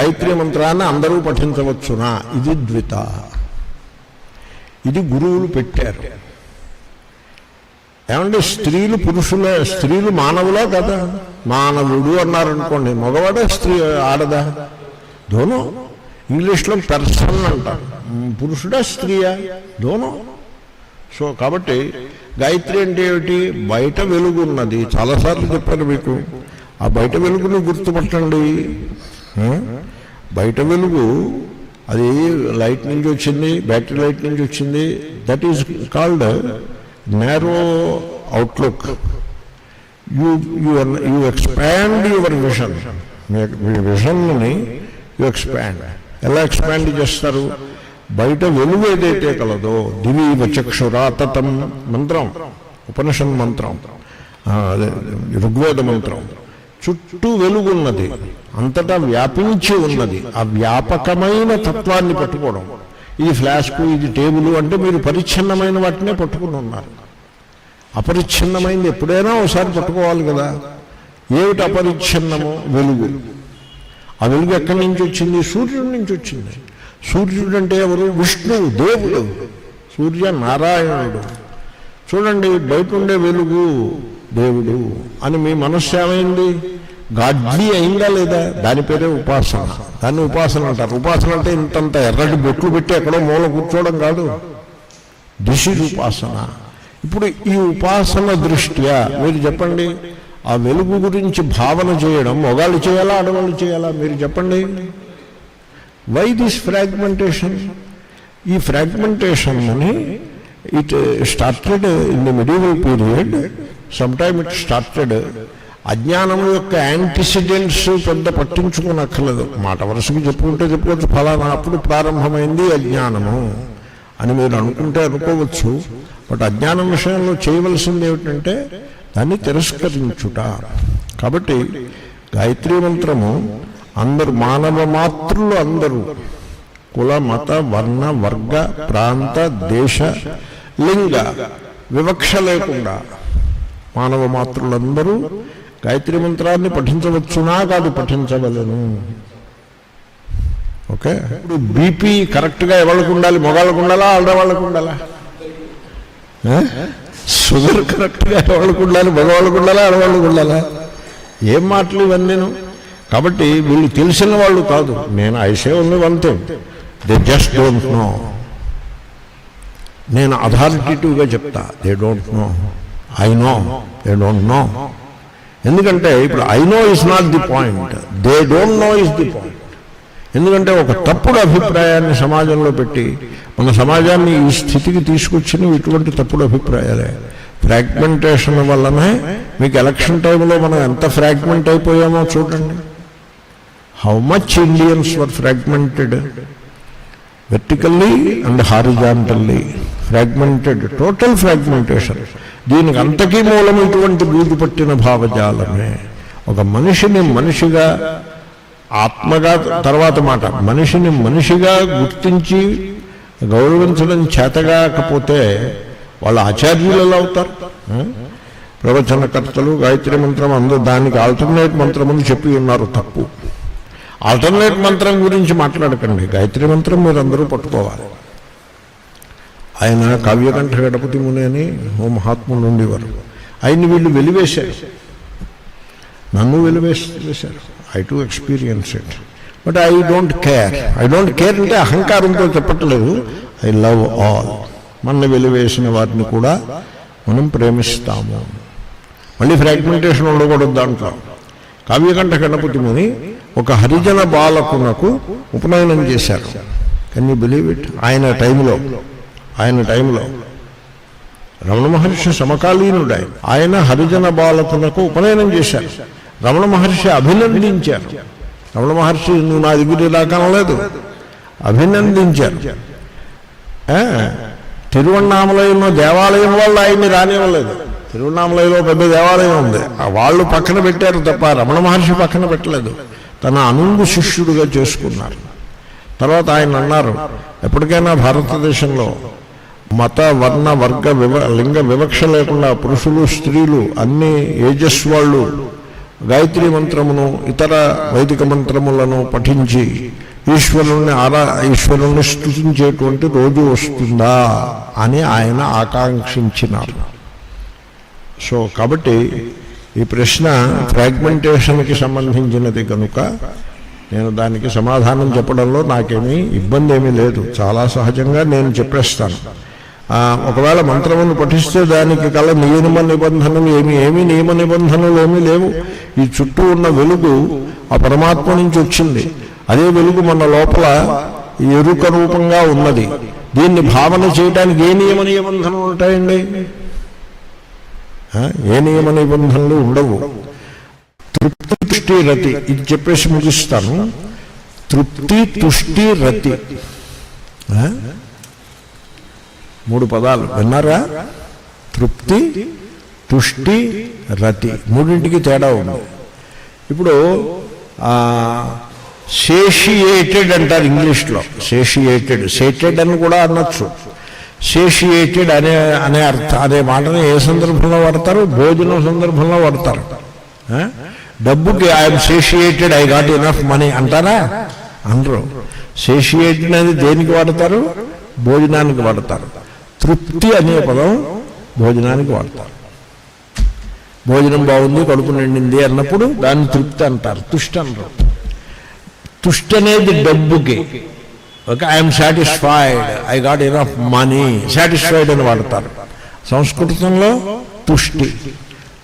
గాయత్రి మంత్రాన్ని అందరూ పఠించవచ్చునా? ఇది ద్విత. ఇది గురువులు పెట్టారు. ఏమంటే స్త్రీలు పురుషుల స్త్రీలు మానవులా కదా? మానవుడు అన్నారనుకోండి మగవాడే స్త్రీ ఆడదా? దోనో. ఇంగ్లీష్లో పెర్సన్ అంటారు. పురుషుడా స్త్రీయా? దోనో. సో కాబట్టి గాయత్రి అంటే ఏమిటి? బయట వెలుగున్నది చాలాసార్లు చెప్పాను మీకు. ఆ బయట వెలుగును గుర్తుపట్టండి. బయట వెలుగు అది లైట్ నుంచి వచ్చింది బ్యాటరీ లైట్ నుంచి వచ్చింది that is called narrow outlook you your you expand your vision మీ విషన్ని యూ ఎక్స్పాండ్ ఎలా ఎక్స్పాండ్ చేస్తారు? బయట వెలుగు ఏదైతే కలదో దివీవ చక్షురాతతం మంత్రం ఉపనిషన్ మంత్రం. అదే ఋగ్వేద మంత్రం. చుట్టూ వెలుగున్నది. అంతటా వ్యాపించి ఉన్నది. ఆ వ్యాపకమైన తత్వాన్ని పట్టుకోవడం. ఇది ఫ్లాస్కు ఇది టేబుల్ అంటే మీరు పరిచ్ఛిన్నమైన వాటినే పట్టుకుని ఉన్నారు. అపరిచ్ఛిన్నమైంది ఎప్పుడైనా ఒకసారి పట్టుకోవాలి కదా. ఏమిటి అపరిచ్ఛిన్నము? వెలుగు. ఆ వెలుగు ఎక్కడి నుంచి వచ్చింది? సూర్యుడి నుంచి వచ్చింది. సూర్యుడు అంటే ఎవరు? విష్ణువు దేవుడు. సూర్య నారాయణుడు. చూడండి బయట ఉండే వెలుగు. దేవుడు అని మీ మనస్సు ఏమైంది? గాడ్లీ అయిందా లేదా? దాని పేరే ఉపాసన. దాన్ని ఉపాసన అంటారు. ఉపాసన అంటే ఇంతంత ఎర్రటి బొట్లు పెట్టి ఎక్కడో మూల కూర్చోవడం కాదు. దిస్ ఇస్ ఉపాసన. ఇప్పుడు ఈ ఉపాసన దృష్ట్యా మీరు చెప్పండి. ఆ వెలుగు గురించి భావన చేయడం మొగాళ్ళు చేయాలా ఆడవాళ్ళు చేయాలా? మీరు చెప్పండి. వై దిస్ ఫ్రాగ్మెంటేషన్ ఈ ఫ్రాగ్మెంటేషన్ అని it started in the medieval period some time it started అజ్ఞానం యొక్క యాంటిసిడెంట్స్ పెద్ద పట్టించుకోనక్కర్లేదు. మాట వరుసకి చెప్పుకుంటే చెప్పుకోవచ్చు ఫలానా అప్పుడు ప్రారంభమైంది అజ్ఞానము అని మీరు అనుకుంటే అనుకోవచ్చు. బట్ అజ్ఞానం విషయంలో చేయవలసింది ఏమిటంటే దాన్ని తిరస్కరించుట. కాబట్టి గాయత్రీ మంత్రము అందరు మానవ మాతృలు అందరూ కుల మత వర్ణ వర్గ ప్రాంత దేశ లింగ వివక్ష లేకుండా మానవ మాతృలందరూ గాయత్రి మంత్రాన్ని పఠించవచ్చునా కాదు పఠించగలను ఓకే? ఇప్పుడు బీపీ కరెక్ట్గా ఎవరికి ఉండాలి? మొగాళ్ళకు ఉండాలా? ఆడవాళ్ళకు ఉండాలా? షుగర్ కరెక్ట్గా ఎవరికి ఉండాలి? మగవాళ్ళకు ఉండాలా? ఆడవాళ్ళకు ఉండాలా? ఏం మాటలు ఇవన్నీ కాబట్టి వీళ్ళు తెలిసిన వాళ్ళు కాదు. నేను ఐసే ఉంది వంతే దే జస్ట్ డోంట్ నో నేను అథారిటేటివ్గా చెప్తా. They don't know I know they don't know ఎందుకంటే ఇప్పుడు I know is not the point they don't know is the point ఎందుకంటే ఒక తప్పుడు అభిప్రాయాన్ని సమాజంలో పెట్టి మన సమాజాన్ని ఈ స్థితికి తీసుకొచ్చిన ఇటువంటి తప్పుడు అభిప్రాయాలే. ఫ్రాగ్మెంటేషన్ వల్లనే మీకు ఎలక్షన్ టైంలో మనం ఎంత ఫ్రాగ్మెంట్ అయిపోయామో చూడండి. How much Indians were fragmented vertically and horizontally fragmented total fragmentation దీనికి అంతకీ మూలం ఇటువంటి బూజు పట్టిన భావజాలమే. ఒక మనిషిని మనిషిగా ఆత్మగా తర్వాత మాట మనిషిని మనిషిగా గుర్తించి గౌరవించడం చేతగాకపోతే వాళ్ళు ఆచార్యులు ఎలా అవుతారు? ప్రవచనకర్తలు గాయత్రి మంత్రం అందరూ దానికి ఆల్టర్నేట్ మంత్రములు చెప్పి ఉన్నారు తప్పు. ఆల్టర్నేట్ మంత్రం గురించి మాట్లాడకండి. గాయత్రి మంత్రం మీరు అందరూ పట్టుకోవాలి. ఆయన కావ్యకంఠ గణపతి ముని అని ఓ మహాత్ములు ఉండేవారు. ఆయన్ని వీళ్ళు వెలివేశారు. నన్ను వెలివేసి I too experience it but I don't care I don't care అంటే అహంకారంతో చెప్పట్లేదు. ఐ లవ్ ఆల్ మన వెలివేసిన వారిని కూడా మనం ప్రేమిస్తాము. మళ్ళీ ఫ్రాగ్మెంటేషన్ ఉండకూడదు దాంట్లో కావ్యకంఠ గణపతి ముని ఒక హరిజన బాలకునకు ఉపనయనం చేశారు. కెన్ యూ బిలీవ్ ఇట్ ఆయన టైంలో. ఆయన టైంలో రమణ మహర్షి సమకాలీనుడు ఆయన ఆయన హరిజన బాలకులకు ఉపనయనం చేశారు. రమణ మహర్షి అభినందించారు. రమణ మహర్షి నువ్వు నా దగ్గర ఇలా అభినందించారు. తిరువణామలయంలో దేవాలయం వాళ్ళు ఆయన్ని రానివ్వలేదు. తిరువణామలయంలో పెద్ద దేవాలయం ఉంది. వాళ్ళు పక్కన పెట్టారు తప్ప రమణ మహర్షి పక్కన పెట్టలేదు. తన అనుంగు శిష్యుడిగా చేసుకున్నారు. తర్వాత ఆయన అన్నారు ఎప్పటికైనా భారతదేశంలో మత వర్ణ వర్గ వివ లింగ వివక్ష లేకుండా పురుషులు స్త్రీలు అన్ని ఏజస్ వాళ్ళు గాయత్రి మంత్రమును ఇతర వైదిక మంత్రములను పఠించి ఈశ్వరుణ్ణి ఆరా ఈశ్వరుణ్ణి స్థుతించేటువంటి రోజు వస్తుందా అని ఆయన ఆకాంక్షించినారు. సో కాబట్టి ఈ ప్రశ్న ఫ్రాగ్మెంటేషన్కి సంబంధించినది కనుక నేను దానికి సమాధానం చెప్పడంలో నాకేమీ ఇబ్బంది ఏమీ లేదు. చాలా సహజంగా నేను చెప్పేస్తాను. ఒకవేళ మంత్రమును పఠిస్తే దానికి కల నియమ నిబంధనలు ఏమి ఏమీ నియమ నిబంధనలు ఏమీ లేవు. ఈ చుట్టూ ఉన్న వెలుగు ఆ పరమాత్మ నుంచి వచ్చింది. అదే వెలుగు మన లోపల ఎరుక రూపంగా ఉన్నది. దీన్ని భావన చేయడానికి ఏ నియమ నిబంధనలు ఉంటాయండి? ఏ నియమ నిబంధనలు ఉండవు. తృప్తి తుష్టి రతి ఇది చెప్పేసి ముగిస్తాను. తృప్తి తుష్టి రతి. మూడు పదాలు. విన్నారా? తృప్తి తుష్టి రతి. మూడింటికి తేడా ఉంది. ఇప్పుడు సేషియేటెడ్ అంటారు ఇంగ్లీష్లో. సేషియేటెడ్ సేటెడ్ అని కూడా అనొచ్చు. సేషియేటెడ్ అనే అనే అర్థ అనే మాటని ఏ సందర్భంలో వాడతారు? భోజనం సందర్భంలో వాడతారు. డబ్బుకి I'm satiated I got enough money అంటారా? అనరు. సేషియేటెడ్ అనేది దేనికి వాడతారు? భోజనానికి వాడతారు. తృప్తి అనే పదం భోజనానికి వాడతారు. భోజనం బాగుంది కడుపు నిండింది అన్నప్పుడు దాన్ని తృప్తి అంటారు తుష్టి అంటారు. తుష్టి అనేది డబ్బుకి. Okay I'm satisfied I got enough money satisfied అని వాడతారు. సంస్కృతంలో తుష్టి.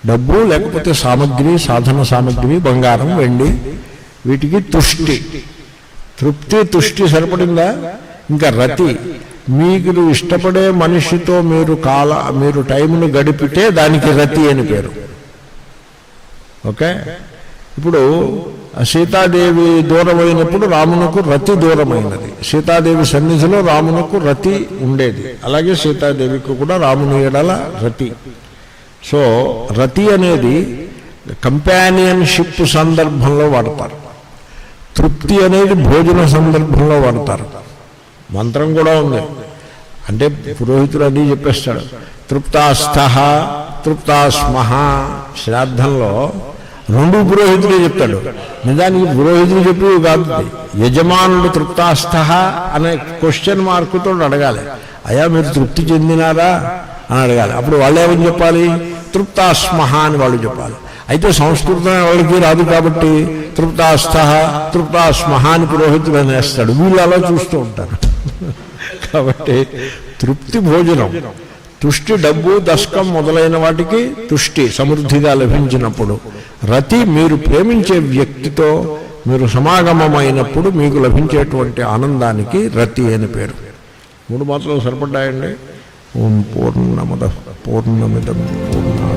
డబ్బు లేకపోతే సామగ్రి సాధన సామగ్రి బంగారం వెండి వీటికి తుష్టి. తృప్తి తుష్టి సరిపడిందా? ఇంకా రతి. మీకు ఇష్టపడే మనిషితో మీరు కాల మీరు టైంను గడిపితే దానికి రతి అని పేరు. ఓకే? ఇప్పుడు సీతాదేవి దూరమైనప్పుడు రామునకు రతి దూరమైనది. సీతాదేవి సన్నిధిలో రామునకు రతి ఉండేది. అలాగే సీతాదేవికి కూడా రాముని ఎడల రతి. సో రతి అనేది కంపానియన్షిప్ సందర్భంలో వాడతారు. తృప్తి అనేది భోజన సందర్భంలో వాడతారు. మంత్రం కూడా ఉంది. అంటే పురోహితుడు అన్నీ చెప్పేస్తాడు. తృప్తాస్థ తృప్తాస్మహ శ్రాద్ధంలో రెండు పురోహితుడే చెప్తాడు. నిజానికి పురోహితుడు చెప్పి కాదు యజమానుడు తృప్తాస్థ అనే క్వశ్చన్ మార్కుతో అడగాలి. అయ్యా మీరు తృప్తి చెందినారా అని అడగాలి. అప్పుడు వాళ్ళు ఏమని చెప్పాలి? తృప్తాస్మహ అని వాళ్ళు చెప్పాలి. అయితే సంస్కృతం వాళ్ళకి రాదు కాబట్టి తృప్తాస్థ తృప్తాస్మహ అని పురోహితుడు అనేస్తాడు. వీళ్ళు అలా చూస్తూ ఉంటారు. కాబట్టి తృప్తి భోజనం తుష్టి డబ్బు దశకం మొదలైన వాటికి తుష్టి సమృద్ధిగా లభించినప్పుడు రతి మీరు ప్రేమించే వ్యక్తితో మీరు సమాగమమైనప్పుడు మీకు లభించేటువంటి ఆనందానికి రతి అని పేరు. మూడు మాత్రలు సరిపడ్డాయండి. ఓం పూర్ణమద పూర్ణమిదం పూర్ణ